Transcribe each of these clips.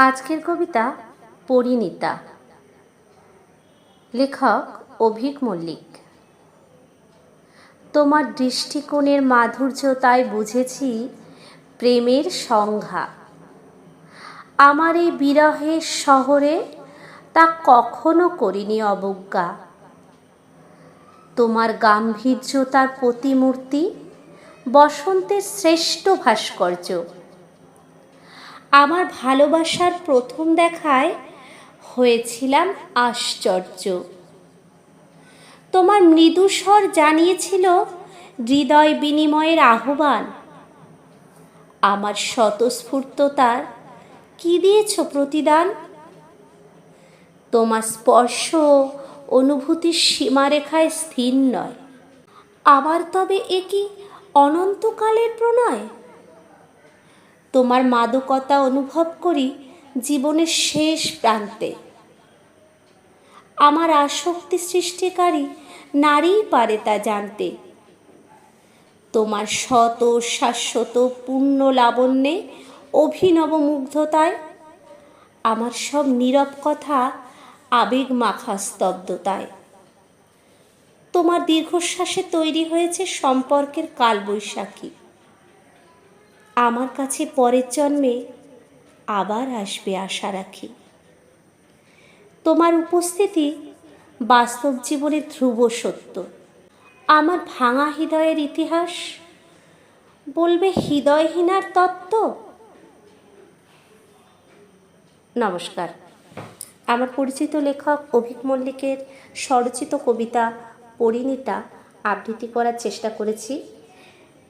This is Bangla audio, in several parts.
আজকের কবিতা পরিণীতা। লেখক অভিক মল্লিক। তোমার দৃষ্টিকোণের মাধুর্যতায় বুঝেছি প্রেমের সংজ্ঞা। আমার এই বিরহের শহরে তা কখনো করিনি অবজ্ঞা। তোমার গাম্ভীর্যতার প্রতিমূর্তি বসন্তের শ্রেষ্ঠ ভাস্কর্য। আমার ভালোবাসার প্রথম দেখায় হয়েছিলাম আশ্চর্য। তোমার মৃদুস্বর জানিয়েছিল হৃদয় বিনিময়ের আহ্বান। আমার স্বতঃস্ফূর্ততার কি দিয়েছ প্রতিদান? তোমার স্পর্শ অনুভূতির সীমারেখায় স্থির নয়। আবার তবে এ কি অনন্তকালের প্রণয়? তোমার মাদকতা অনুভব করি জীবনের শেষ প্রান্তে। আমার আসক্তি সৃষ্টিকারী নারীই পারে তা জানতে। তোমার শত শাশ্বত পূর্ণ লাবণ্যে অভিনব মুগ্ধতায় আমার সব নীরব কথা আবেগ মাখা স্তব্ধতায়। তোমার দীর্ঘশ্বাসে তৈরি হয়েছে সম্পর্কের কালবৈশাখী। আমার কাছে পরের জন্মে আবার আসবে আশা রাখি। তোমার উপস্থিতি বাস্তব জীবনের ধ্রুব সত্য। আমার ভাঙা হৃদয়ের ইতিহাস বলবে হৃদয়হীনার তত্ত্ব। নমস্কার। আমার পরিচিত লেখক অভিক মল্লিকের স্বরচিত কবিতা পরিণীতা আবৃত্তি করার চেষ্টা করেছি।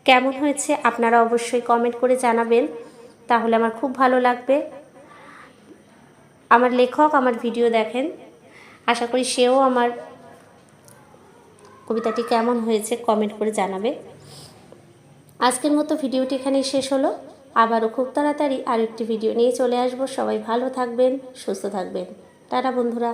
কেমন হয়েছে আপনারা অবশ্যই কমেন্ট করে জানাবেন। তাহলে আমার খুব ভালো লাগবে। আমার লেখক আমার ভিডিও দেখেন। আশা করি সেও আমার কবিতাটি কেমন হয়েছে কমেন্ট করে জানাবে। আজকের মতো ভিডিওটি এখানেই শেষ হলো। আবারও খুব তাড়াতাড়ি আরেকটি ভিডিও নিয়ে চলে আসব। সবাই ভালো থাকবেন, সুস্থ থাকবেন। টাটা বন্ধুরা।